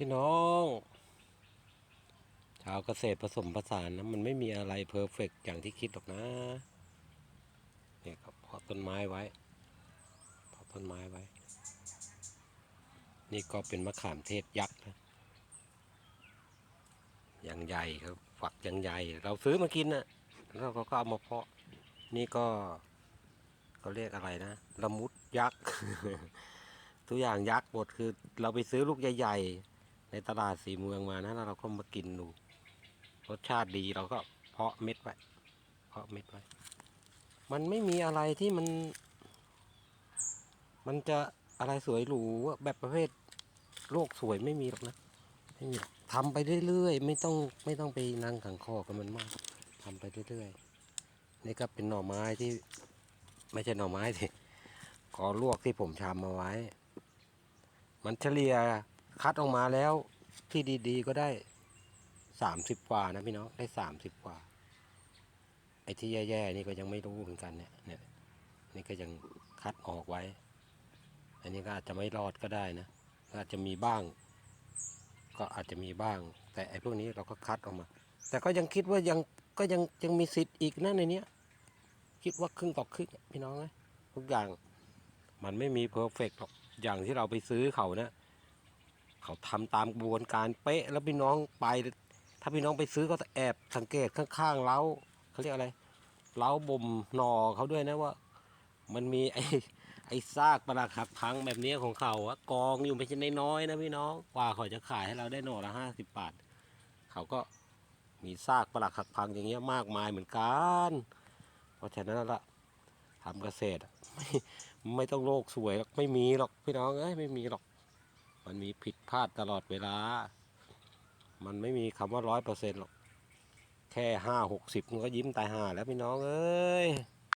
พี่น้องชาวเกษตรผสมผสานนะมันไม่มีอะไรเพอร์เฟกอย่างที่คิดหรอกนะ เนี่ยครับเพาะต้นไม้ไว้เพาะต้นไม้ไว้ นี่ก็เป็นมะขามเทศยักษ์นะอย่างใหญ่ครับฝักอย่างใหญ่ เราซื้อมากินนะแล้วเราก็เอามาเพาะ นี่ก็เขาเรียกอะไรนะละมุดยักษ์ทุกอย่างยักษ์หมดคือเราไปซื้อลูกใหญ่ๆ ตลาดสีเมืองมานะแล้วเราก็มากินดูรสชาติดีเราก็เพาะเม็ดไว้เพาะเม็ดไว้มันไม่มีอะไรที่มัน มันจะอะไรสวยหรูแบบประเภทโลกสวยไม่มีหรอกนะไม่มีทำไปเรื่อยๆ ไม่ต้องไม่ต้องไปนั่งขังคอกับมันมากทำไปเรื่อยๆนี่ก็เป็นหน่อไม้ที่ ไม่ใช่หน่อไม้สิกอลวกที่ผมชำมาไว้ มันเฉลี่ย คัดออกมาแล้วที่ดีๆก็ได้สามสิบกว่านะพี่น้องได้สามสิบกว่า ไอ้ที่แย่ๆนี่ก็ยังไม่รู้เหมือนกันเนี่ยเนี่ยนี่ก็ยังคัดออกไว้ อันนี้ก็อาจจะไม่รอดก็ได้นะก็อาจจะมีบ้าง ก็อาจจะมีบ้าง แต่ไอ้พวกนี้เราก็คัดออกมา แต่ก็ยังคิดว่ายังก็ยังยังมีสิทธิ์อีกนะในเนี้ยคิดว่าครึ่งต่อครึ่งพี่น้องนะทุกอย่างมันไม่มีเพอร์เฟกต์หรอกอย่างที่เราไปซื้อเขานะ เขาทำตามกระบวนการเป๊ะ แล้วพี่น้องไป ถ้าพี่น้องไปซื้อก็จะแอบสังเกตข้างๆเล้าเขาเรียกอะไรเล้าบ่มหนอเขาด้วยนะว่า มันมีไอ้ไอ้ซากปรักหักพังแบบนี้ของเขาอะกองอยู่ไม่ใช่น้อยๆนะพี่น้องกว่าเขาจะขายให้เราได้หน่อละห้าสิบบาทเขาก็มีซากปรักหักพังอย่างเงี้ยมากมายเหมือนกัน เพราะฉะนั้นละทำเกษตรไม่ไม่ต้องโลกสวยหรอกไม่มีหรอกพี่น้องเอ้ยไม่มีหรอก มันมีผิดพลาดตลอดเวลา มันไม่มีคำว่าร้อยเปอร์เซ็นต์หรอก แค่ห้าหกสิบมันก็ยิ้มตายห่าแล้วพี่น้องเอ้ย